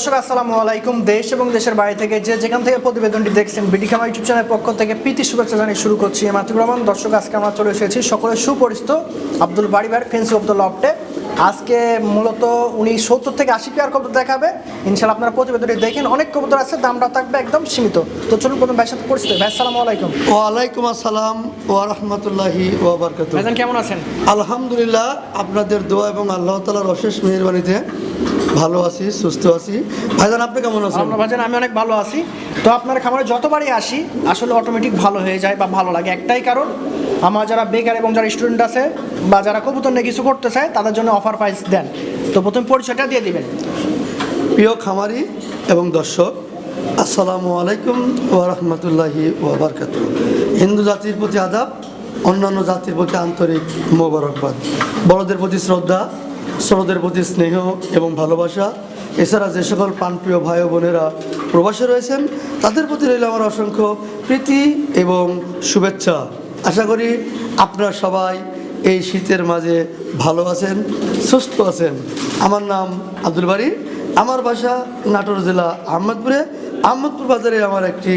দর্শক, আসসালামু আলাইকুম। দেশ এবং দেশের বাইরে থেকে যে যেখান থেকে প্রতিবেদনটি দেখছেন বিডি খামা ইউটিউব চ্যানেলের পক্ষ থেকে প্রীতি শুভেচ্ছা জানিয়ে শুরু করছি। মাতৃ রহমান, দর্শক, আজকে আমরা চলে এসেছি সকলের সুপরিচিত আব্দুল বাড়ি ভাইয়ের ফেন্সি অব্দুল লফটে আজকে মূলত উনি সত্তর থেকে আশি পেয়ার কবুতর দেখাবে। ইনশাল্লাহ আপনারা প্রতিবেদনটি দেখেন। অনেক কবুতর আছে দামটা থাকবে একদম সীমিত। তো চলুন প্রথম ভাইয়ের সাথে পরিচিত ভাই আসসালামু আলাইকুম। ওয়ালাইকুম আসসালাম ওয়া রাহমাতুল্লাহি ওয়া বারাকাতুহু। ভাইজান কেমন আছেন? আলহামদুলিল্লাহ আপনাদের দোয়া এবং আল্লাহ তাআলার অশেষ মেহেরবানিতে ভালো আছি সুস্থ আছি। ভাইজান আপনি কেমন আছেন? আমরা ভাইজান আমি অনেক ভালো আছি। তো আপনার খামারে যতবারই আসি আসলে অটোমেটিক ভালো হয়ে যায় বা ভালো লাগে। একটাই কারণ আমার যারা বেকার এবং যারা স্টুডেন্ট আছে বা যারা কবুতর নিয়ে কিছু করতে চায় তাদের জন্য অফার প্রাইস দেন। তো প্রথম পরিচয়টা দিয়ে দিবেন। প্রিয় খামারি এবং দর্শক, আসসালামু আলাইকুম ওয়া রাহমাতুল্লাহি ওয়া হিন্দু জাতির প্রতি আদাব, অন্যান্য জাতির প্রতি আন্তরিক মোবারকবাদ। বড়দের প্রতি শ্রদ্ধা ছোটদের প্রতি স্নেহ এবং ভালোবাসা, এছাড়া যে সকল প্রাণপ্রিয় ভাই বোনেরা প্রবাসে রয়েছেন, তাদের প্রতি রইল আমার অসংখ্য প্রীতি এবং শুভেচ্ছা। আশা করি আপনারা সবাই এই শীতের মাঝে ভালো আছেন সুস্থ আছেন। আমার নাম আব্দুল বাড়ি আমার বাসা নাটোর জেলা আহমদপুরে। আহমদপুর বাজারে আমার একটি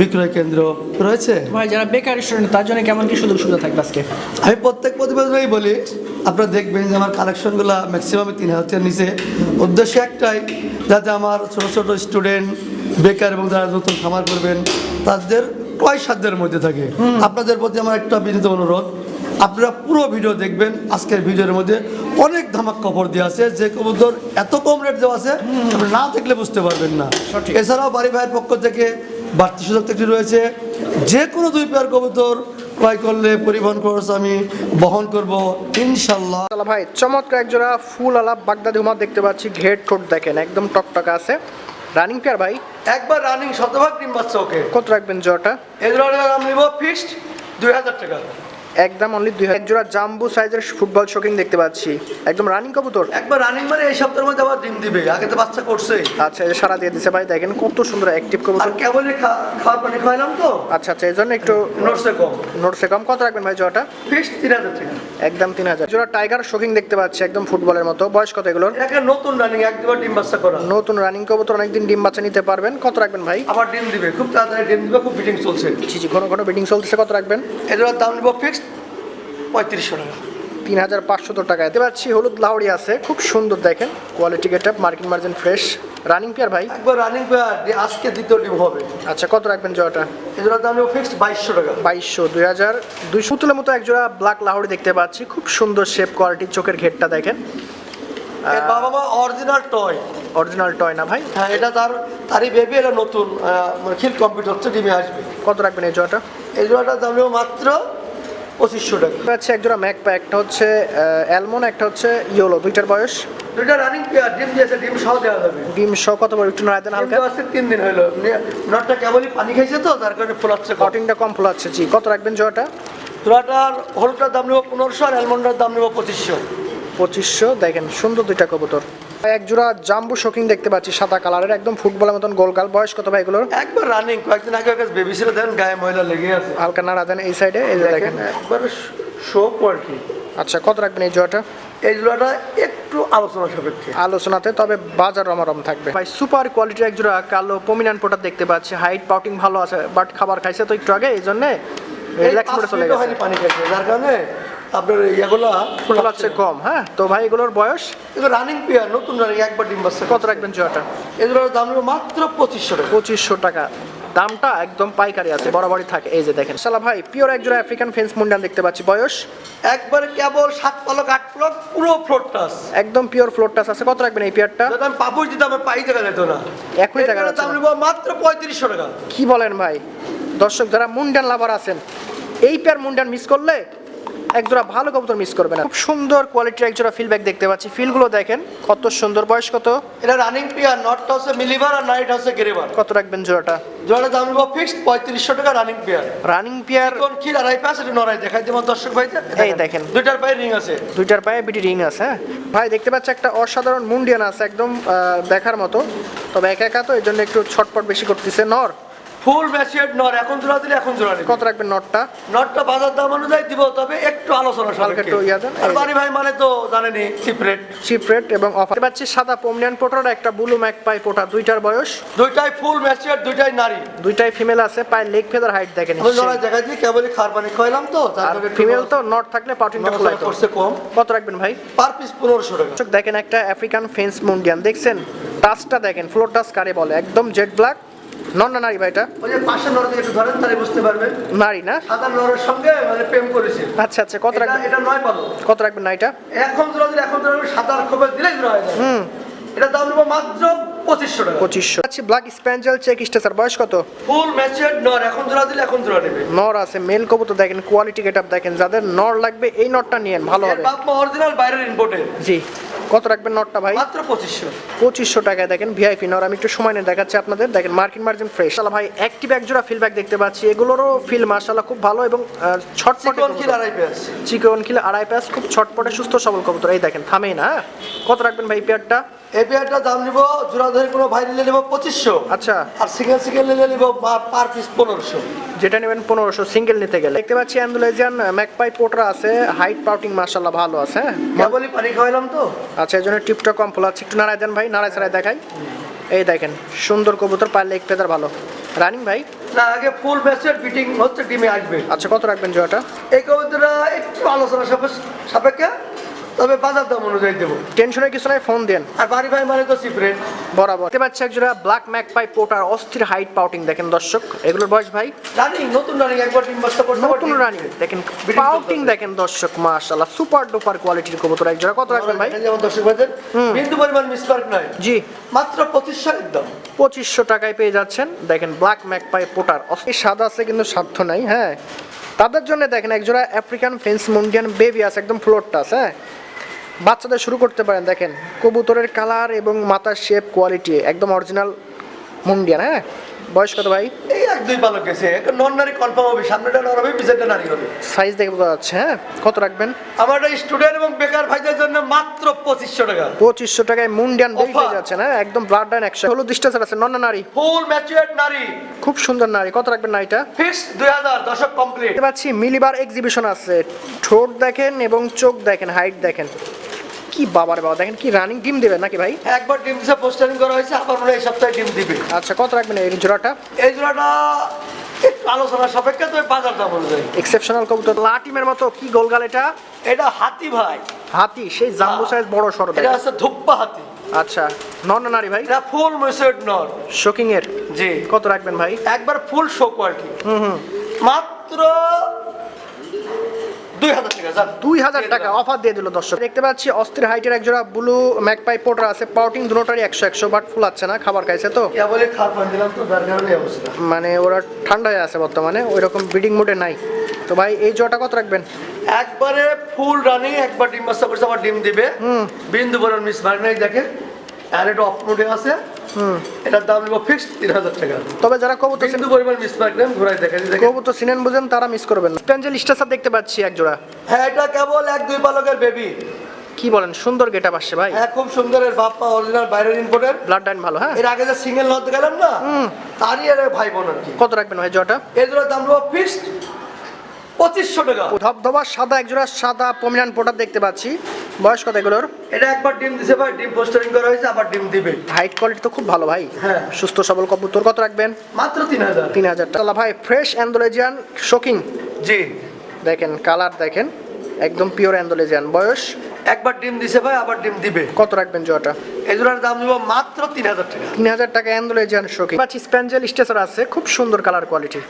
বিক্রয় কেন্দ্র রয়েছে। ভাই যারা বেকার স্টুডেন্ট তার জন্য কেমন কি সুযোগ সুবিধা থাকবে আজকে? আমি প্রত্যেক প্রতিবেদনেই বলি আপনারা দেখবেন যে আমার কালেকশনগুলো ম্যাক্সিমাম তিন হাজার নিচে। উদ্দেশ্য একটাই যাতে আমার ছোট ছোট স্টুডেন্ট বেকার এবং যারা নতুন খামার করবেন তাদের কয় সাধ্যের মধ্যে থাকে। আপনাদের প্রতি আমার একটা বিনীত অনুরোধ আপনারা পুরো ভিডিও দেখবেন আজকের ভিডিওর মধ্যে অনেক ধামাক কাপড় দেওয়া আছে যে কবুতর এত কম রেট দেওয়া আছে আপনি না দেখলে বুঝতে পারবেন না। সঠিক। এছাড়াও বাড়ি ভাইয়ের পক্ষ থেকে বাড়তি সুযোগ একটি রয়েছে যে কোনো দুই পেয়ার কবুতর ক্রয় করলে পরিবহন খরচ আমি বহন করব ইনশাল্লাহ ভাই চমৎকার এক জোড়া ফুল আলাপ বাগদাদি উমা দেখতে পাচ্ছি ঘেট ঠোঁট দেখেন একদম টকটকা আছে। রানিং পেয়ার ভাই? একবার রানিং শতভাগ ডিম বাচ্চা ওকে কত রাখবেন জটা এই ধরনের দাম নিব ফিক্সড দুই হাজার টাকা। একদম অনলি দুই এক জোড়া জাম্বু সাইজের ফুটবল শোকিং দেখতে পাচ্ছি। একদম রানিং কবুতর। একবার রানিং মানে এই সপ্তাহের মধ্যে আবার ডিম দিবে আগে তো বাচ্চা করছে। আচ্ছা এই সারা দিয়ে দিছে ভাই দেখেন কত সুন্দর অ্যাক্টিভ আর কবুতর কেবলই খা- খাওয়ার পানি খাওয়াইলাম তো। আচ্ছা আচ্ছা এই জন্য একটু নোটসে কম। নোটসে কম। কত রাখবেন ভাই জোড়াটা? ফিক্সড তিন হাজার টাকা। একদম তিন হাজার। জোড়া টাইগার শোকিং দেখতে পাচ্ছি একদম ফুটবলের মতো। বয়স কত এগুলোর? এটা নতুন রানিং এক দুবার ডিম বাচ্চা করা। নতুন রানিং কবুতর অনেকদিন ডিম বাচ্চা নিতে পারবেন। কত রাখবেন ভাই? আবার ডিম দিবে খুব তাড়াতাড়ি ডিম দিবে খুব ফিটিং চলছে। জি জি ঘন ঘন বিডিং চলতেছে। কত রাখবেন? এগুলোর দাম নিব ফিক্সড পঁয়ত্রিশশো টাকা। তিন হাজার পাঁচশো টাকা। এতে পাচ্ছি হলুদ লাউড়ি আছে খুব সুন্দর দেখেন। কোয়ালিটি গেট আপ মার্কিন মার্জিন ফ্রেশ রানিং পেয়ার ভাই? একবার রানিং পেয়ার আজকে দ্বিতীয় ডিম হবে। আচ্ছা কত রাখবেন জোড়াটা? এগুলোর দাম নিব ফিক্সড বাইশশো টাকা। বাইশশো দুই হাজার দুইশো। তুলের মতো এক জোড়া ব্ল্যাক লাহোরি দেখতে পাচ্ছি। খুব সুন্দর শেপ কোয়ালিটির চোখের ঘেরটা দেখেন। এর বাবা মা অরিজিনাল টয় অরিজিনাল টয় না ভাই? হ্যাঁ এটা তার তারই বেবি এটা নতুন। মানে খিল কমপ্লিট হচ্ছে ডিমে আসবে। কত রাখবেন এই জোড়াটা? এই জোড়াটার দাম মাত্র পঁচিশশো টাকা। দেখতে পাচ্ছি এক জোড়া ম্যাকপা একটা হচ্ছে অ্যালমন একটা হচ্ছে ইয়োলো দুইটার বয়স। দুইটা রানিং পেয়ার ডিম দিয়েছে ডিম সহ দেওয়া যাবে। ডিম সহ কত বড়? একটু নড়াই দেন হালকা। আজকে তিন দিন হলো। নটটা কেবলই পানি খাইছে তো তার কারণে ফোলাচ্ছে কটিংটা কম ফোলাচ্ছে জি। কত রাখবেন জোড়াটা? জোড়াটার হলুদটার দাম নেব পনেরোশো আর অ্যালমন্ডার দাম নেব পঁচিশশো। পঁচিশশো। দেখেন সুন্দর দুইটা কবুতর। এক জোড়া জাম্বু শোকিং দেখতে পাচ্ছি সাদা কালারের একদম ফুটবলের মতন গোলগাল বয়স কত ভাই এগুলোর? একবার রানিং কয়েকদিন আগে বেবি ছিল দেন গায়ে ময়লা লেগে আছে। হালকা নাড়া দেন এই সাইডে এই যে দেখেন একবার শো কোয়ালিটি আচ্ছা কত রাখবেন এই জোড়াটা? এই জোড়াটা একটু আলোচনা সাপেক্ষে। আলোচনাতে তবে বাজার রমারম থাকবে। ভাই সুপার কোয়ালিটির এক জোড়া কালো পমিনান পোটার দেখতে পাচ্ছি। হাইট পাউটিং ভালো আছে বাট খাবার খাইছে তো একটু আগে এই জন্য রিল্যাক্স করে চলে গেছে। পানি খাইছে যার কারণে আপনার ইয়েগুলা ফোলাচ্ছে কম হ্যাঁ? তো ভাই এগুলোর বয়স? এগুলো রানিং পেয়ার নতুন রানিং একবার ডিম বাচ্চা কত রাখবেন জোড়াটা? এগুলোর দাম মাত্র পঁচিশশো টাকা। পঁচিশশো টাকা। দামটা একদম পাইকারি আছে বরাবরই থাকে। এই যে দেখেন সালা ভাই পিওর এক জোড়া আফ্রিকান ফেন্স মুন্ডান দেখতে পাচ্ছি। বয়স? একবারে কেবল সাত পালক আট পালক পুরো ফ্লোর টাস একদম পিওর ফ্লোর টাচ আছে। কত রাখবেন এই পেয়ারটা যদি আমি পাপুস দিতাম আমি পাই টাকা যেত না। এখনই টাকা দাম। মাত্র পঁয়ত্রিশশো টাকা। কি বলেন ভাই? দর্শক যারা মুন্ডান লাভার আছেন এই পেয়ার মুন্ডান মিস করলে একজোড়া ভালো কবুতর মিস করবে না। খুব সুন্দর কোয়ালিটির একজোড়া ফিলব্যাক দেখতে পাচ্ছি। ফিলগুলো দেখেন কত সুন্দর। বয়স কত? এটা রানিং পেয়ার নটটা হচ্ছে মিলিবার আর নাইট হচ্ছে গেরেবার কত রাখবেন জোড়াটা? জোড়াটা দাম নেব ফিক্সড পঁয়ত্রিশশো টাকা রানিং পেয়ার রানিং পেয়ার কোন ক্ষীর আড়াই পাঁচ এটা নড়াই দেখাই দেবো দর্শক ভাইতে এই দেখেন। দুইটার পায়ে রিং আছে। দুইটার পায়ে বিটি রিং আছে হ্যাঁ? ভাই দেখতে পাচ্ছি একটা অসাধারণ মুন্ডিয়ান আছে একদম দেখার মতো। তবে একা একা তো এই জন্য একটু ছটপট বেশি করতেছে। নর। ফুল ম্যাচিওর নর এখন জোড়া দিলে এখন জোড়া কত রাখবেন নটটা? নটটা বাজার দাম অনুযায়ী দিব তবে একটু আলোচনা সাপেক্ষে। আর বাড়ি ভাই মানে তো জানেনই সিপ্রেট চিপ রেট এবং অফার পাচ্ছি সাদা পোমনিয়ান পোটার একটা ব্লু ম্যাক পাই পোটা দুইটার বয়স। দুইটাই ফুল ম্যাচিওর দুইটাই নারী। দুইটাই ফিমেল আছে পায়ের লেগ ফেদার হাইট দেখেন আমি জোড়া জায়গা দিয়ে কেবলই খার পানি খাইলাম তো তার আর ফিমেল তো নট থাকলে পাউটিনটা নড়াচড়া করছে কম। কত রাখবেন ভাই? পার পিস পনেরোশো টাকা। দর্শক দেখেন একটা আফ্রিকান ফেন্স মুন্ডিয়ান দেখছেন? টাচটা দেখেন ফ্লোর টাচ কারে বলে একদম জেড ব্ল্যাক নন না নারী ভাইটা ওই যে পাশে দিয়ে একটু ধরেন তাহলে বুঝতে পারবেন নারী না? সাদা নরের সঙ্গে মানে প্রেম করেছে। আচ্ছা আচ্ছা কত রাখবেন? এটা নয় পালো। কত রাখবেন নারীটা? এখন জোড়া দিলে এখন দিলে সাদার খবর দিলেই জোড়া হয়ে যাবে এটা দাম নেব মাত্র পঁচিশশো টাকা। পঁচিশশো। আচ্ছা ব্ল্যাক স্প্যাঞ্জেল চেক স্টেসার বয়স কত? ফুল ম্যাচিওর নর এখন জোড়া দিলে এখন জোড়া নেবে। নর আছে মেল কবুতর দেখেন কোয়ালিটি গেট দেখেন যাদের নর লাগবে এই নটটা নিয়েন ভালো হবে। বাপ মা অরিজিনাল বাইরের ইম্পোর্টের জি। কত রাখবেন নটটা ভাই? মাত্র পঁচিশশো। পঁচিশশো টাকায় দেখেন ভিআইপি নর আমি একটু সময় নিয়ে দেখাচ্ছি আপনাদের। দেখেন মার্কিন মার্জিন ফ্রেশ আলা ভাই একটি ব্যাগ জোড়া ফিল ব্যাগ দেখতে পাচ্ছি। এগুলোরও ফিল মার্শাল্লাহ খুব ভালো এবং ছটপট আড়াই পেঁয়াজ চিকন কিলো আড়াই প্যাস খুব ছটপটে সুস্থ সবল কবুতর। এই দেখেন থামেই না হ্যাঁ? কত রাখবেন ভাই পেয়ারটা এই পেয়ারটা দাম নিব জোড়া ধরে কোনো ভাই নিলে নেব পঁচিশশো। আচ্ছা। আর সিঙ্গেল সিঙ্গেল নিলে নিব পার পিস পনেরোশো। যেটা নেবেন পনেরোশো সিঙ্গেল নিতে গেলে। দেখতে পাচ্ছি অ্যান্ডুলেজিয়ান ম্যাকপাই পোটরা আছে হাইট পাউটিং মার্শাল্লাহ ভালো আছে হ্যাঁ? কেবলই পানি খাওয়াইলাম তো। আচ্ছা এই জন্য টিপটা কম ফোলাচ্ছে একটু নাড়াই দেন ভাই নাড়াই ছাড়াই দেখাই। এই দেখেন সুন্দর কবুতর পারলে এক পেদার ভালো। রানিং ভাই? না আগে ফুল ম্যাচের ফিটিং হচ্ছে ডিমে আসবে। আচ্ছা কত রাখবেন জোয়াটা এই কবিতাটা একটু আলোচনা সাপেক্ষে তবে বাজার দাম অনুযায়ী দেবো। টেনশনের কিছু নাই ফোন দেন। আর বাড়ি ভাই মানে তো সিপ্রেট বরাবর। দেখতে পাচ্ছি একজোড়া ব্ল্যাক ম্যাকপাই পোটার অস্থির হাইট পাউটিং দেখেন দর্শক। এগুলোর বয়স ভাই? রানিং নতুন রানিং একবার ডিম বাচ্চা করতে নতুন রানিং দেখেন পাউটিং দেখেন দর্শক মাশাআল্লাহ সুপার ডুপার কোয়ালিটির কবুতর একজোড়া। কত রাখবেন ভাই? যেমন দর্শক ভাইদের বিন্দু পরিমাণ নাই। জি। মাত্র পঁচিশশো একদম পঁচিশশো টাকায় পেয়ে যাচ্ছেন দেখেন ব্ল্যাক ম্যাকপাই পোটার অস্থির স্বাদ আছে কিন্তু সাধ্য নাই হ্যাঁ। তাদের জন্য দেখেন একজোড়া আফ্রিকান ফেন্স মুন্ডিয়ান বেবি আছে একদম ফ্লোর টাস হ্যাঁ। বাচ্চাদের শুরু করতে পারেন দেখেন। কবুতরের কালার এবং মাথার শেপ কোয়ালিটি একদম অরিজিনাল মুন্ডিয়ান হ্যাঁ? বয়স কত ভাই? এই এক দুই পালক গেছে নন নারী কনফার্ম হবে সামনেটা নর হবে পিছনটা নারী হবে। সাইজ দেখে বোঝা যাচ্ছে হ্যাঁ? কত রাখবেন? আমার স্টুডেন্ট এবং বেকার ভাইদের জন্য মাত্র পঁচিশশো টাকা। পঁচিশশো টাকায় মুন্ডিয়ান Offer. পেয়ে যাচ্ছেন হ্যাঁ? একদম ব্লাড ডাইন একশো হলুদ স্টেসার আছে নন নারী ফুল ম্যাচুয়ার্ড নারী। খুব সুন্দর নারী। কত রাখবেন নারীটা? ফিক্স দুই হাজার দশক কমপ্লিট দেখতে পাচ্ছি মিলিবার এক্সিবিশন আছে। ঠোঁট দেখেন এবং চোখ দেখেন হাইট দেখেন। কি বাবার বাবা দেখেন কি রানিং ডিম দেবে নাকি ভাই? একবার ডিম দিছে পোস্টারিং করা হয়েছে আবার মনে এই সপ্তাহে ডিম দিবে। আচ্ছা কত রাখবেন এই জোড়াটা? এই জোড়াটা আলোচনা সাপেক্ষে তো বাজার দাম অনুযায়ী। এক্সেপশনাল কবুতর লাটিমের মতো কি গোলগাল এটা? এটা হাতি ভাই। হাতি সেই জাম্বু সাইজ বড় সরো এটা হচ্ছে ধুপ্পা হাতি। আচ্ছা নন নারী ভাই? এটা ফুল ম্যাচুয়ার্ড নর। শোকিং এর? জি। কত রাখবেন ভাই? একবার ফুল শোক আর কি। হুম হুম। মাত্র দুই হাজার টাকা অফার দিয়ে দিল দর্শক। দেখতে পাচ্ছি অস্থির হাইটের এক জোড়া ব্লু ম্যাকপাই পোটার আছে। পাউটিং দুটোটারই একশো একশো বাট ফুলাচ্ছে না খাবার খাইছে তো। মানে ওরা ঠান্ডা হয়ে আছে বর্তমানে ওই রকম ব্রিডিং মোডে নাই। তো ভাই এই জোড়াটা কত রাখবেন? একবারে ফুল রানিং একবার ডিম বাচ্চা করছে আবার ডিম দিবে। বিন্দু বরণ মিস মার্ক নাই দেখে আর এটা অফ মোডে আছে। এটার দাম নেব ফিক্সড তিন হাজার টাকা। তবে যারা কবুতর পরিমাণ মিস কবুতর সিনেন বুঝেন তারা মিস করবেন না। স্পেঞ্জেল স্টেসার দেখতে পাচ্ছি এক জোড়া। হ্যাঁ এটা কেবল এক দুই পালকের বেবি কি বলেন সুন্দর আসছে ভাই। হ্যাঁ খুব সুন্দর এর বাপ্পা অরিজিনাল বাইরের ইম্পোর্টের ব্লাড ডাইন ভালো হ্যাঁ? এর আগে যে সিঙ্গেল গেলাম না তারই এর ভাই বোন আর কি। কত রাখবেন ভাই জোড়াটা? দাম নেব ফিক্সড পঁচিশশো টাকা। ধবধবা সাদা এক জোড়া সাদা পমিনান পোটার দেখতে পাচ্ছি। বয়স কত এগুলোর? এটা একবার ডিম দিছে ভাই ডিম পোস্টারিং করা হয়েছে আবার ডিম দিবে। হাইট কোয়ালিটি তো খুব ভালো ভাই। হ্যাঁ। সুস্থ সবল কবুতর কত রাখবেন? মাত্র তিন হাজার। তিন হাজার টাকা। ভাই ফ্রেশ অ্যান্ডোলেজিয়ান শোকিং জি। দেখেন কালার দেখেন একদম পিওর অ্যান্ডোলেজিয়ান বয়স? একবার ডিম দিছে ভাই আবার ডিম দিবে। কত রাখবেন জোড়াটা? এগুলোর দাম নেব মাত্র তিন হাজার টাকা। তিন হাজার টাকা অ্যান্ডোলেজিয়ান শোকিং পাচ্ছি স্প্যাঞ্জেল স্টেসার আছে খুব সুন্দর কালার কোয়ালিটি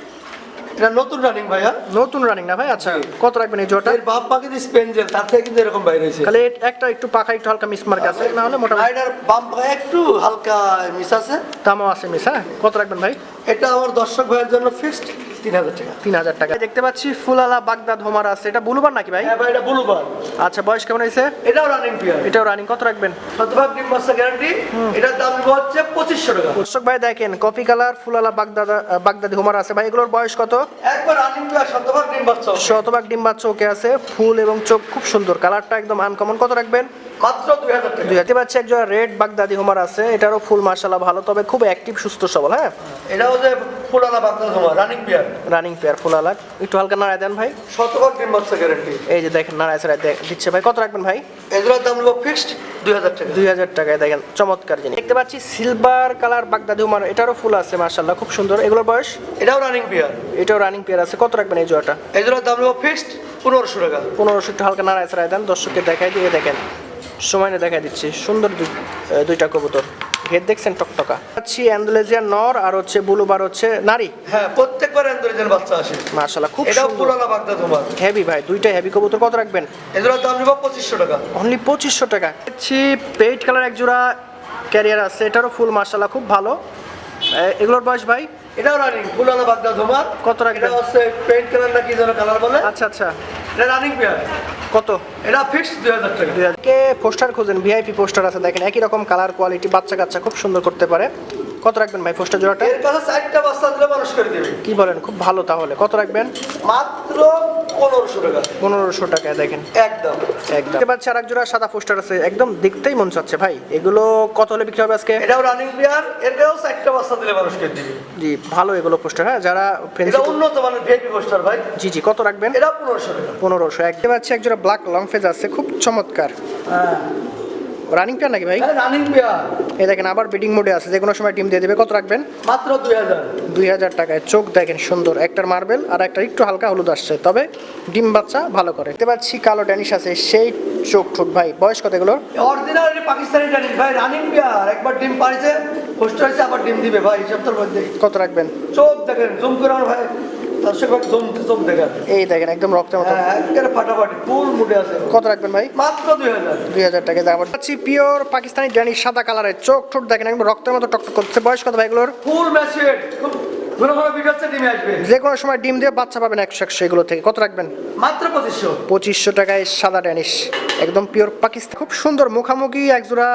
এটা নতুন রানিং ভাইয়া? নতুন রানিং না ভাই? আচ্ছা কত রাখবেন এই জোড়াটা? এর বাপ পা কিন্তু স্পেঞ্জেল তার থেকে কিন্তু এরকম বাইরে হয়েছে খালি একটা একটু পাখা একটু হালকা মিস মার্ক আছে না হলে মোটামুটি রাইডার বাম পা একটু হালকা মিস আছে। দামও আছে মিস হ্যাঁ? কত রাখবেন ভাই? এটা আমার দর্শক ভাইয়ের জন্য ফিক্সড তিন হাজার টাকা। তিন হাজার টাকা দেখতে পাচ্ছি ফুলালা বাগদাদ হোমার আছে। এটা বুলুবার নাকি ভাই? হ্যাঁ ভাই এটা ব্লুবার। আচ্ছা বয়স কেমন হয়েছে? এটাও রানিং পিয়ার এটাও রানিং কত রাখবেন? শতভাগ ডিম বাচ্চা গ্যারান্টি এটার দাম হচ্ছে পঁচিশশো টাকা। দর্শক ভাই দেখেন কপি কালার ফুলালা বাগদাদা বাগদাদি হোমার আছে। ভাই এগুলোর বয়স কত? একবার রানিং পিয়ার শতভাগ ডিম বাচ্চা। শতভাগ ডিম বাচ্চা ওকে আছে। ফুল এবং চোখ খুব সুন্দর। কালারটা একদম আনকমন কত রাখবেন? মাত্র দুই হাজার টাকা। দুই পাচ্ছি একজন রেড বাগদাদি হোমার আছে এটারও ফুল মার্শাল্লাহ ভালো তবে খুব অ্যাক্টিভ সুস্থ সবল হ্যাঁ? এটাও যে ফুলালা রানিং পেয়ার রানিং পেয়ার একটু হালকা নাড়ায় দেন ভাই। গ্যারেন্টি এই যে দেখেন নাড়ায় ছাড়ায় দে- দিচ্ছে ভাই। কত রাখবেন ভাই? এগুলোর দাম নেব ফিক্সড দুই হাজার টাকা। দুই হাজার টাকায় দেখেন চমৎকার জিনিস। দেখতে পাচ্ছি সিলভার কালার বাগদাদি হোমার এটারও ফুল আছে মার্শাল্লাহ খুব সুন্দর। এগুলোর বয়স? এটাও রানিং পেয়ার এটাও রানিং পেয়ার আছে। কত রাখবেন এই জোয়াটা এগুলোর দাম নেব ফিক্সড পনেরোশো টাকা। পনেরোশো একটু হালকা নাড়ায় ছাড়ায় দেন দর্শককে দেখাই দিয়ে দেখেন। সময় নিয়ে দেখাই দিচ্ছি। সুন্দর দুই- দুইটা কবুতর। হেড দেখছেন টকটকা। পাচ্ছি অ্যান্ডোলেজিয়ার নর আর হচ্ছে বুলুবার হচ্ছে নারী। হ্যাঁ প্রত্যেকবার এন্দ্রিজের বাচ্চা আসে। মার্শাল্লাহ খুব সুন্দর। ফুলালা বাগদা তোমার। হেভি ভাই দুইটা হেভি কবুতর কত রাখবেন? এগুলোর দাম নেব পঁচিশশো টাকা। অনলি পঁচিশশো টাকা। হচ্ছে পেইড কালার এক জোড়া ক্যারিয়ার আছে এটারও ফুল মার্শাল্লাহ খুব ভালো। এগুলোর বয়স ভাই? এটাও রানিং ফুলালা বাগদা তোমার। কত রাখবেন? এটা হচ্ছে পেইন্ট কালার না কি যেন কালার বলে? আচ্ছা আচ্ছা। এটা রানিং পেয়ার কত? এটা ফিক্স দুই হাজার টাকা। কে পোস্টার খোঁজেন? ভিআইপি পোস্টার আছে দেখেন একই রকম কালার কোয়ালিটি বাচ্চা কাচ্চা খুব সুন্দর করতে পারে। কত রাখবেন ভাই পোস্টার জোড়াটা? এর কাছে চারটা বস্তা দিলে মানুষ করে দেবে। কি বলেন খুব ভালো তাহলে। কত রাখবেন? মাত্র পনেরোশো টাকা। পনেরোশো টাকায় দেখেন। একদম। একদম। দেখতে পাচ্ছি আর এক জোড়া সাদা পোস্টার আছে। একদম দেখতেই মন চাচ্ছে ভাই। এগুলো কত হলে বিক্রি হবে আজকে? এটাও রানিং পেয়ার এর কাছেও চারটা বস্তা দিলে মানুষ করে দিবে। জি ভালো এগুলো পোস্টার হ্যাঁ? যারা এটা উন্নত মানের ভিআইপি পোস্টার ভাই। জি জি কত রাখবেন? এটা পনেরোশো টাকা। পনেরোশো। দেখতে পাচ্ছি এক জোড়া ব্ল্যাক লং ফেজ আছে খুব চমৎকার। হ্যাঁ। রানিং পেয়ার নাকি ভাই? রানিং পেয়ার এই দেখেন আবার বিডিং মোডে আছে যে কোনো সময় ডিম দিয়ে দেবে। কত রাখবেন? মাত্র দুই হাজার। দুই হাজার টাকায়। চোখ দেখেন সুন্দর। একটার মার্বেল আর একটা একটু হালকা হলুদ আসছে। তবে ডিম বাচ্চা ভালো করে। দেখতে পাচ্ছি কালো ড্যানিশ আছে সেই চোখ ঠোঁট ভাই বয়স কত এগুলোর? অরিজিনাল পাকিস্তানি জানিস ভাই রানিং পেয়ার একবার ডিম পাড়িছে পোস্টার হয়েছে আবার ডিম দিবে। ভাই সপ্তাহের মধ্যে কত রাখবেন? চোখ দেখেন জুম করে ভাই। দর্শক ভাই এই দেখেন একদম রক্তের মতো। হ্যাঁ ফাটাফাটি ফুল মুডে আছে। কত রাখবেন ভাই? মাত্র দুই হাজার। দুই হাজার টাকা পাচ্ছি পিওর পাকিস্তানি ড্যানিশ সাদা কালারের চোখ ঠোঁট দেখেন একদম রক্তের মতো টকটক করছে। বয়স কত ভাই এগুলোর? ফুল ম্যাচুয়েট খুব যে কোনো সময় ডিম দিয়ে বাচ্চা পাবেন একশো একশো এগুলো থেকে। কত রাখবেন? মাত্র পঁচিশশো। পঁচিশশো টাকায় সাদা ড্যানিশ। একদম পিওর পাকিস্তান। খুব সুন্দর মুখামুখি একজোড়া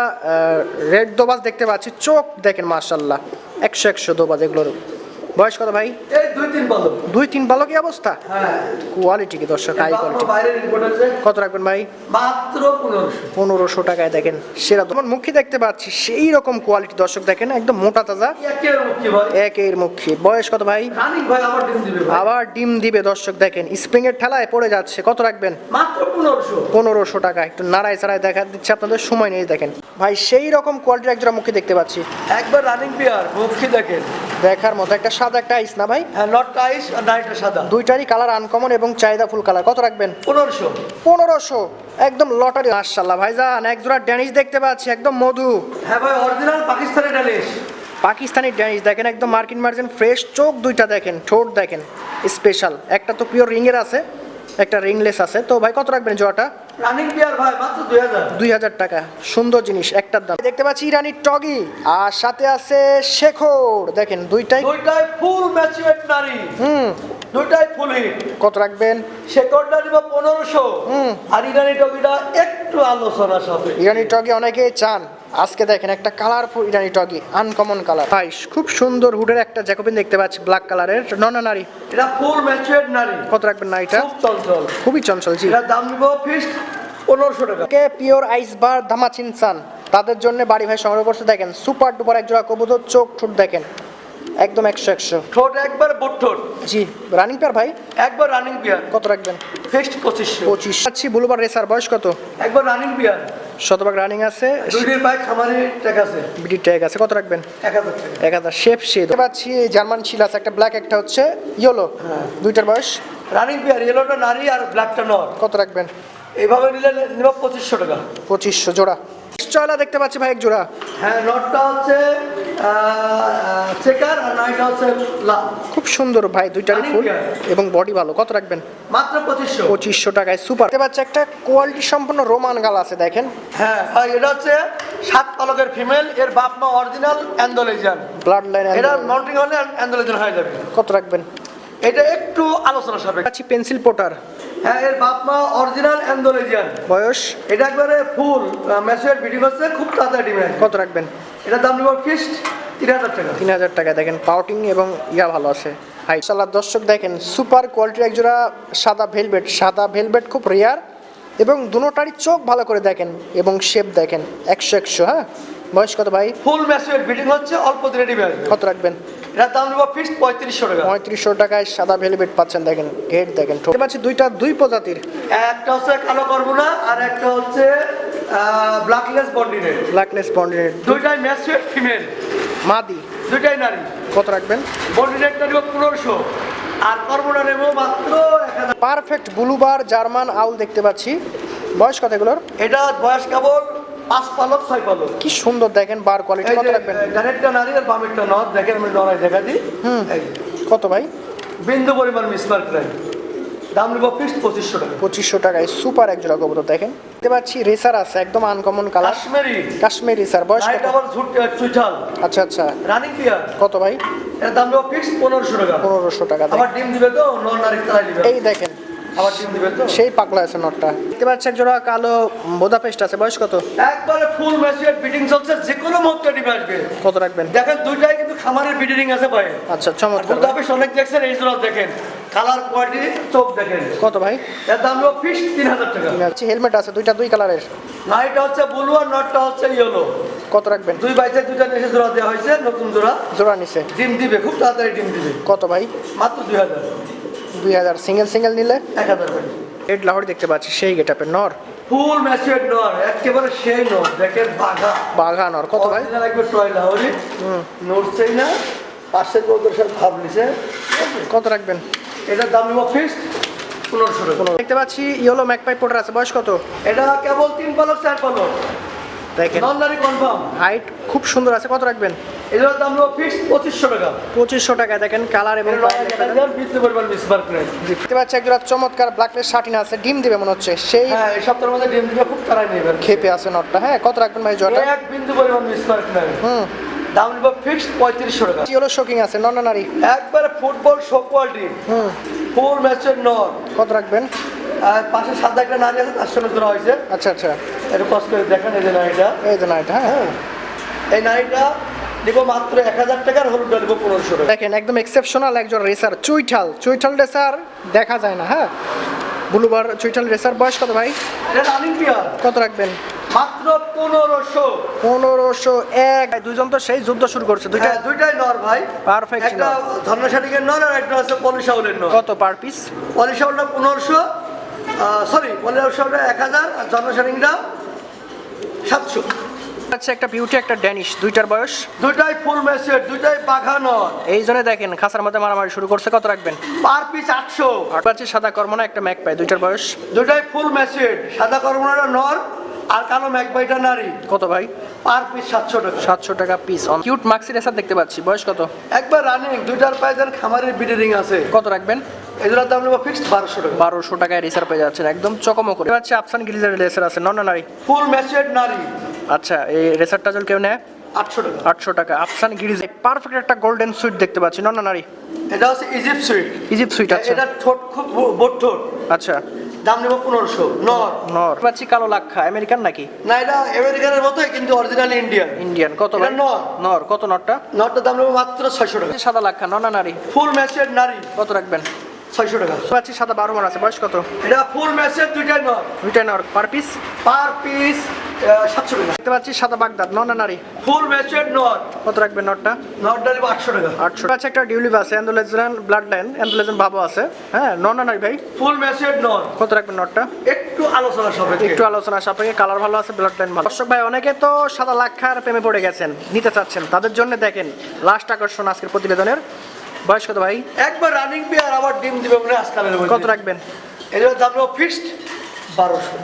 রেড দোবাজ দেখতে পাচ্ছি। চোখ দেখেন মার্শাল্লাহ একশো একশো দোবাজ এগুলোর। বয়স কত ভাই? দুই তিন পালো দুই তিন ভালো কি অবস্থা? হ্যাঁ। কোয়ালিটি কি দর্শক হাই কোয়ালিটি কত রাখবেন ভাই? মাত্র পনেরোশো। টাকায় দেখেন সেরা। তোমার মুখী দেখতে পাচ্ছি সেই রকম কোয়ালিটি দর্শক দেখেন একদম মোটা তাজা। একের একের বয়স কত ভাই? আবার ডিম দিবে ভাই। আবার ডিম দিবে দর্শক দেখেন স্প্রিং এর ঠেলায় পড়ে যাচ্ছে কত রাখবেন? মাত্র পনেরোশো। টাকা। একটু নাড়ায় চাড়ায় দেখা দিচ্ছে আপনাদের সময় নেই দেখেন। ভাই সেই রকম কোয়ালিটির একজোড়া মুখী দেখতে পাচ্ছি। একবার রানিং পেয়ার মুখি দেখেন। দেখার মতো একটা সাদা একটা আইস না ভাই? হ্যাঁ নটটা আইস আর নাইটটা সাদা। দুইটারই কালার আনকমন এবং চাহিদা ফুল কালার কত রাখবেন? পনেরোশো। পনেরোশো। একদম লটারি মার্শাল্লাহ ভাইজান এক জোড়া ড্যানিশ দেখতে পাচ্ছি একদম মধু। হ্যাঁ ভাই অরিজিনাল পাকিস্তানি ডালিশ পাকিস্তানি ড্যানিশ দেখেন একদম মার্কিন মার্জিন ফ্রেশ চোখ দুইটা দেখেন ঠোঁট দেখেন স্পেশাল একটা তো পিওর রিংয়ের আছে। একটা রিংলেস আছে। তো ভাই কত রাখবেন জোয়াটা রানিং পেয়ার ভাই মাত্র দুই হাজার। দুই হাজার টাকা। সুন্দর জিনিস একটার দাম। দেখতে পাচ্ছি ইরানির টগি আর সাথে আছে শেখর। দেখেন দুইটাই দুইটাই ফুল ম্যাচুয়েট নারী। হুম। দুইটাই ফুল হিট কত রাখবেন? শেকড়টা নিব পনেরোশো। হুম। আর ইরানি টগিটা একটু আলোচনা সাথে। ইরানি টগি অনেকেই চান। আজকে দেখেন একটা কালারফুল ইরানি টগি আনকমন কালার ভাই খুব সুন্দর হুডের একটা জ্যাকোবিন দেখতে পাচ্ছি ব্ল্যাক কালারের নন নারী। এটা ফুল ম্যাচিউরড নারী। কত রাখবেন না এটা? খুব চঞ্চল। খুবই চঞ্চল জি। এটা দাম নিব ফিক্সড পনেরোশো টাকা। কে পিওর আইস বার ধামাচিন সান তাদের জন্য বাড়ি ভাই সংগ্রহ করতে দেখেন সুপার ডুপার এক জোড়া কবুতর চোখ ঠোঁট দেখেন। একদম একশো একশো। ঠোঁট একবার বুট ঠোঁট। জি রানিং পেয়ার ভাই? একবার রানিং পিয়ার কত রাখবেন? ফিক্সড পঁচিশশো। পঁচিশ। আচ্ছি বুলুবার রেসার বয়স কত? একবার রানিং পিয়ার শতভাগ রানিং আছে। দুইটির বাইক খামারি টাকা আছে। বিডি ট্যাগ আছে কত রাখবেন? এক হাজার এক হাজার শেপ সে দেখতে পাচ্ছি জার্মান শিল আছে একটা ব্ল্যাক একটা হচ্ছে ইয়েলো হ্যাঁ। দুইটার বয়স? রানিং পিয়ার ইয়েলোটা নারী আর ব্ল্যাকটা নর। কত রাখবেন? এইভাবে নিলে নিব পঁচিশশো টাকা। পঁচিশশো জোড়া। চয়লা দেখতে পাচ্ছি ভাই এক জোড়া। হ্যাঁ নটটা হচ্ছে চেকার আর নাইটা হচ্ছে লাল। খুব সুন্দর ভাই দুইটারই ফুল এবং বডি ভালো। কত রাখবেন? মাত্র পঁচিশশো। পঁচিশশো টাকায় সুপার দেখতে পাচ্ছি একটা কোয়ালিটি সম্পন্ন রোমান গাল আছে দেখেন। হ্যাঁ আর এটা হচ্ছে সাত পালকের ফিমেল এর বাপ মা অরিজিনাল অ্যান্ডোলেজিয়ান ব্লাড লাইন এটা মাউন্টিং হলে অ্যান্ডোলেজিয়ান হয়ে যাবে। কত রাখবেন? এটা একটু আলোচনা সাপেক্ষ। পেন্সিল পোটার হ্যাঁ এর বাপ মা অরিজিনাল অ্যান্ডোলেজিয়ান বয়স? এটা একবারে ফুল ম্যাচুয়ার বিডি করছে খুব তাড়াতাড়ি কত রাখবেন? এটা দাম নিব ফিক্সড তিন হাজার টাকা। তিন হাজার টাকা দেখেন পাউটিং এবং ইয়া ভালো আছে। হাই সাল্লাহ দর্শক দেখেন সুপার কোয়ালিটির একজোড়া সাদা ভেলভেট সাদা ভেলভেট খুব রেয়ার এবং দুটোটারই চোখ ভালো করে দেখেন এবং শেপ দেখেন একশো একশো হ্যাঁ? বয়স কত ভাই? ফুল ম্যাচুয়ার বিডিং হচ্ছে অল্প দিনে কত রাখবেন? এটার দাম নেব ফিক্সড পঁয়ত্রিশশো টাকা। পঁয়ত্রিশশো টাকায় সাদা ভেলভেট পাচ্ছেন দেখেন ঘেট দেখেন। দেখতে পাচ্ছি দুইটা দুই প্রজাতির। একটা হচ্ছে কালো করবোনা আর একটা হচ্ছে ব্ল্যাকলেস বন্ডিনেট ব্ল্যাকলেস বন্ডের দুইটাই ম্যাচুয়ার ফিমেল মাদি। দুইটাই নারী। কত রাখবেন? বন্ডিনেটটা নেব পনেরোশো। আর করবোনা নেব মাত্র পারফেক্ট ব্লুবার জার্মান আউল দেখতে পাচ্ছি। বয়স কত এগুলোর? এটা বয়স কেবল পাঁচ পালক ছয় পালক। কি সুন্দর দেখেন বার কোয়ালিটি কত রাখবেন? ডানেরটা নারী আর বামেরটা নর দেখেন আমি নড়াই দেখা দিই। কত ভাই? বিন্দু পরিমাণ মিসমার্ক নাই দাম নেব ফিক্সড পঁচিশশো টাকা। পঁচিশশো টাকায় সুপার এক জোড়া কবুতর দেখেন। দেখতে পাচ্ছি রেসার আছে একদম uncommon colour Kashmiri. Kashmiri sir বয়স কত? আচ্ছা আচ্ছা। রানিং পিয়ার কত ভাই? এর দাম নেব ফিক্সড পনেরোশো টাকা। পনেরোশো টাকা আবার ডিম দিবে তো নর নারী তারাই দিবে। এই দেখেন আবার ডিম দিবে তো? সেই পাকলা আছে নটটা। দেখতে এক জোড়া কালো বোদা পেস্ট আছে। বয়স কত? একবারে ফুল ম্যাচুয়ার বিডিং চলছে যে কোনো মুহূর্তে ডিম আসবে। কত রাখবেন? দেখেন দুইটাই কিন্তু খামারের বিডিং আছে ভাই। আচ্ছা চমৎকার বুদাপেশ অনেক দেখছেন এই জোড়া দেখেন। কালার কোয়ালিটি চোখ দেখেন। কত ভাই? এর দাম হলো ফিক্সড তিন হাজার টাকা। হেলমেট আছে দুইটা দুই কালারের নাইটটা হচ্ছে ব্লু আর নটটা হচ্ছে ইয়েলো কত রাখবেন? দুই বাইতে দুইটা নেশে জোড়া দেওয়া হয়েছে নতুন জোড়া। জোড়া নিচে। ডিম দিবে খুব তাড়াতাড়ি ডিম দিবে। কত ভাই? মাত্র দুই হাজার। দুই হাজার সিঙ্গেল সিঙ্গেল নিলে? এক হাজার রেড লাহোরি দেখতে পাচ্ছি সেই গেটাপের নর। ফুল ম্যাচুয়ার নর একেবারে সেই নর দেখেন বাঘা। বাঘা নর। কত ভাই? একবার টয় লাহোরি নড়ছেই না পাশের কৌটোর সাথে ভাব নিছে। কত রাখবেন? এটার দাম নেব ফিক্সড পনেরোশো দেখতে পাচ্ছি ইয়েলো ম্যাকপাই পোটার আছে। বয়স কত? এটা কেবল তিন পালক চার পালক। দেখেন। নন কনফার্ম হাইট খুব সুন্দর আছে। কত রাখবেন? এটার দাম ফিক্সড পঁচিশশো টাকা। পঁচিশশো টাকায় দেখেন কালার এবং দেখতে পাচ্ছি একজোড়া চমৎকার ব্ল্যাকলেস শার্টিন আছে। ডিম দিবে মনে হচ্ছে। সেই হ্যাঁ এই সপ্তাহের মধ্যে ডিম দিবে খুব তাড়াই খেপে আছে নটটা। হ্যাঁ কত রাখবেন ভাই জটা এক বিন্দু পরিমাণ মিসমার্ক নেই হুম। দাম নেব ফিক্সড পঁয়ত্রিশশো টাকা। ইয়েলো শোকিং আছে। নন নারী। একবারে ফুটবল শো কোয়ালিটি হুম। ফুল ম্যাচের নর। কত রাখবেন? আর পাশে সাদা একটা নারী আছে তার সঙ্গে ধরা হয়েছে। আচ্ছা আচ্ছা। একটু কষ্ট করে দেখেন এই যে নারীটা। এই যে নারীটা হ্যাঁ। এই নারীটা মাত্র এক হাজার টাকার হলুদটা পনেরোশো টাকা। দেখেন একদম এক্সেপশনাল একজন রেসার চুইঠাল চুইঠাল রেসার দেখা যায় না হ্যাঁ? ব্লুবার চুইঠাল রেসার বয়স কত ভাই? কত রাখবেন? মাত্র পনেরোশো। পনেরোশো এক। দুইজন তো সেই যুদ্ধ শুরু করছে দুইটা হ্যাঁ দুইটাই নর ভাই। Perfect একটা ধর্মশাটিকের নর আর একটা হচ্ছে পলিশাউলের নর। কত পার পিস পলিশাউলটা পনেরোশো সরি পনেরো পলিশাউলটা এক হাজার আর জন্মসারিংটা সাতশো। আচ্ছা একটা বিউটি একটা ড্যানিশ দুইটার বয়স। দুইটাই ফুল ম্যাচের দুইটাই বাঘা নর এই জন্য দেখেন খাসার মধ্যে মারামারি শুরু করছে কত রাখবেন? পার পিস আটশো। আর পাচ্ছি সাদা কর্মনা একটা ম্যাক পায় দুইটার বয়স। দুইটাই ফুল ম্যাচেড সাদা কর্মনাটা নর আর কালো ম্যাকবাইটা নারী। কত ভাই? পার পিস সাতশো টাকা। সাতশো টাকা পিস কিউট মাক্সির রেসার দেখতে পাচ্ছি। বয়স কত? একবার রানিং দুইটার পায়ে যেন খামারের বিডারিং আছে। কত রাখবেন? এগুলোর দাম নেব ফিক্সড বারোশো টাকা। বারোশো টাকায় রেসার পেয়ে যাচ্ছেন। একদম চকমক করে। আচ্ছা আফসান গিরিজের রেসার আছে। নন নারী? ফুল ম্যাচেড নারী। আচ্ছা এই রেসারটা যদি কেউ নেয়? আটশো টাকা। আটশো টাকা। আফসান গিরিজ পারফেক্ট একটা গোল্ডেন সুইট দেখতে পাচ্ছি। নন নারী। এটা হচ্ছে ইজিপ্ট সুইট ইজিপ্ট সুইট আছে এটা ঠোঁট খুব বোট ঠোঁট। আচ্ছা। দাম নেব পনেরোশো। নর। নর। পাচ্ছি কালো লাক্ষা। আমেরিকান নাকি? না এটা আমেরিকানের মতোই কিন্তু অরিজিনাল ইন্ডিয়ান ইন্ডিয়ান কত নর। নর। কত নরটা? নরটার দাম নেব মাত্র ছয়শো টাকা। সাদা লাক্ষা। নন নারী। ফুল ম্যাচেড নারী। কত রাখবেন? ছয়শো টাকা। পাচ্ছি সাদা বারো মান আছে। বয়স কত? এটা ফুল ম্যাচেড দুইটাই নর। দুইটাই নর। পার পিস পার পিস সাতশো টাকা দেখতে পাচ্ছি সাদা বাগদাদ নন নারী। ফুল কত রাখবেন আটশো টাকা। আটশো। আছে একটা ডিউলিভ আছে অ্যান্ডোলেজন ব্লাড লাইন অ্যান্ডোলেজন ভাবো আছে। হ্যাঁ নন নারী ভাই। ফুল কত রাখবেন একটু আলোচনা সাপেক্ষে। একটু আলোচনা সাপেক্ষে কালার ভালো আছে ব্লাড লাইন ভালো। দর্শক ভাই অনেকে তো সাদা লাক্ষার প্রেমে পড়ে গেছেন নিতে চাচ্ছেন। তাদের জন্য দেখেন লাস্ট আকর্ষণ আজকের প্রতিবেদনের। বয়স কত ভাই? একবার রানিং পেয়ার আবার ডিম দিবে মনে কত রাখবেন? এটার দাম ফিক্সড বারোশো।